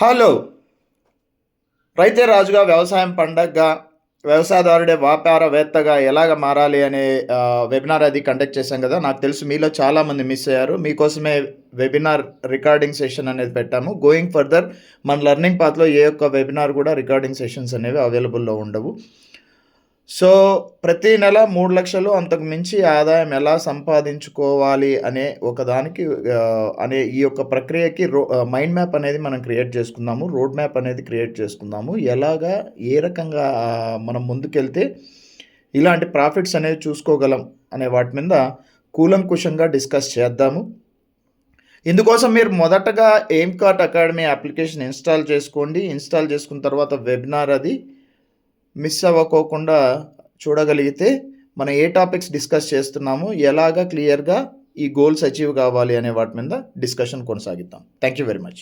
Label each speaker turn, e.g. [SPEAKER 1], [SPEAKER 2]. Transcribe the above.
[SPEAKER 1] Hello. రైతే రాజుగా వ్యవసాయం పండగగా వ్యవసాయదారుడే వ్యాపారవేత్తగా ఎలాగ మారాలి అనే వెబినార్ అది కండక్ట్ చేశాం కదా. నాకు తెలుసు మీలో చాలామంది మిస్ అయ్యారు. మీకోసమే వెబినార్ రికార్డింగ్ సెషన్ అనేది పెట్టాము. గోయింగ్ ఫర్దర్ మన లెర్నింగ్ పాత్లో ఏ ఒక్క వెబినార్ కూడా రికార్డింగ్ సెషన్స్ అనేవి అవైలబుల్లో ఉండవు. సో ప్రతి నెల మూడు లక్షలు అంతకు మించి ఆదాయం ఎలా సంపాదించుకోవాలి అనే ఒకదానికి అనే ఈ యొక్క ప్రక్రియకి రో మైండ్ మ్యాప్ అనేది మనం క్రియేట్ చేసుకుందాము. రోడ్ మ్యాప్ అనేది క్రియేట్ చేసుకుందాము. ఎలాగా ఏ రకంగా మనం ముందుకెళ్తే ఇలాంటి ప్రాఫిట్స్ అనేవి చూసుకోగలం అనే వాటి మీద కూలంకుషంగా డిస్కస్ చేద్దాము. ఇందుకోసం మీరు మొదటగా aim cart academy application install చేసుకోండి. ఇన్స్టాల్ చేసుకున్న తర్వాత వెబినార్ అది. మిస్ అవ్వకోకుండా చూడగలిగితే మనం ఏ టాపిక్స్ డిస్కస్ చేస్తున్నామో ఎలాగా క్లియర్గా ఈ గోల్స్ అచీవ్ కావాలి అనే వాటి మీద డిస్కషన్ కొనసాగిద్దాం. Thank you very much